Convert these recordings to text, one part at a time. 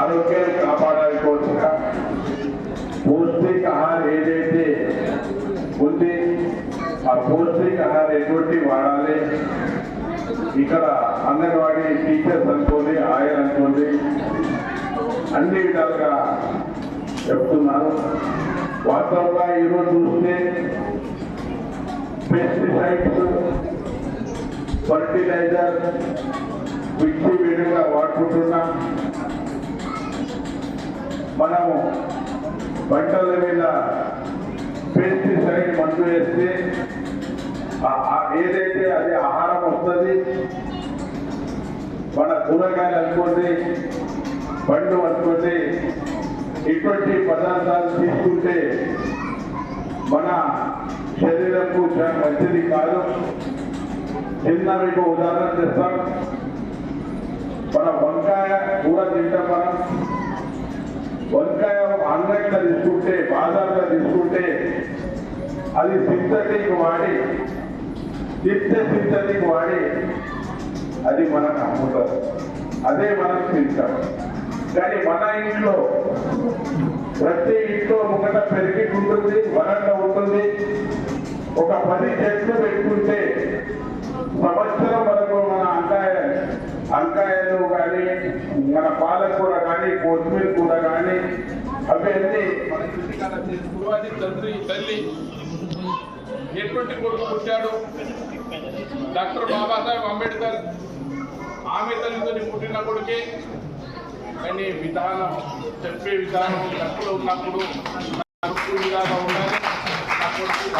ఆరోగ్యాన్ని కాపాడాలనుకోవచ్చిన పౌష్టికాహారం ఏదైతే ఉంది ఆ పౌష్టికాహారం ఎటువంటి వాడాలి. ఇక్కడ అంగన్వాడీ టీచర్స్ అనుకోండి ఆయన అనుకోండి అన్ని విధాలుగా చెప్తున్నారు. వాస్తవంగా ఈరోజు చూస్తే పెస్టిసైడ్స్ ఫర్టిలైజర్ విచ్చి వీడిగా వాడుకుంటున్నాం. మనము పంటల మీద పెస్టిసైడ్ మందు వేస్తే ఏదైతే అది ఆహారం వస్తుంది మన కూరగాయలు అనుకోండి పండు అనుకోండి ఇటువంటి పదార్థాలు తీసుకుంటే మన శరీరంకు చాలా మంచిది కాదు. చిన్న మీకు ఉదాహరణ చేస్తాం మన వంకాయ కూర తింటాం మనం. వంకాయ ఆన్లైన్లో తీసుకుంటే బాజార్లో తీసుకుంటే అది సింథటిక్ వాడి నిత్య సింథటిక్ వాడి అది మనకు అమ్ముతారు. అదే మనకు తింటాం కానీ మన ఇంట్లో ప్రతి ఇంట్లో ముంగట పెరిగి ఉంటుంది వరండా ఉంటుంది. ఒక పది చెట్లు పెట్టుకుంటే సంవత్సరం వరకు మన అంకాయ అంకాయలు కానీ మన పాలకూర కానీ కొత్తిమీర కూర కానీ మన అది తండ్రి తల్లి ఎటువంటి కొడుకు పుట్టాడు? డాక్టర్ బాబాసాహెబ్ అంబేద్కర్ ఆమె తల్లితో పుట్టిన కొడుకే. కానీ విధానం చెప్పే విధానం తప్పులు ఉన్నప్పుడు నా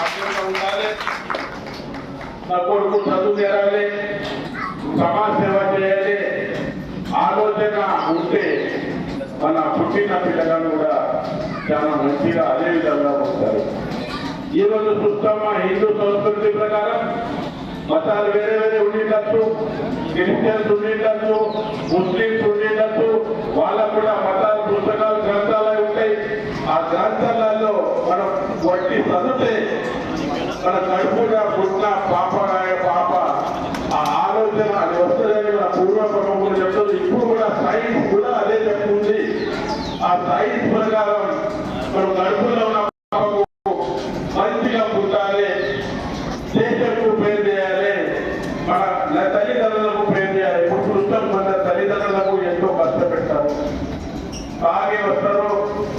కొడుకు ఉండాలి నా కొడుకు చదువు చేరాలి సమాజ సేవ చేయాలి. ఆలోచన ఉంటే మన పుట్టిన పిల్లలను కూడా చాలా మంచిగా అదే విధంగా ఉంటారు ఈరోజు చూస్తామా హిందూ సంస్కృతి ప్రకారం మతాలు వేరే వేరే ఉండిండొచ్చు క్రిస్టియన్స్ ఉండిండొచ్చు ముస్లిమ్స్ ఉండిండొచ్చు వాళ్ళకు కూడా మతాలు పుస్తకాలు గ్రంథాలు ఉంటాయి. ఆ గ్రంథాలలో మనం వట్టి చదివితే మన కడుపుగా పుట్టిన రైతు పథకాలు మంచిగా పుట్టాలి. దేశంకు తల్లిదండ్రులకు పేరు చేయాలి. తల్లిదండ్రులకు ఎంతో కష్టపెట్టారు తాగే వస్తారు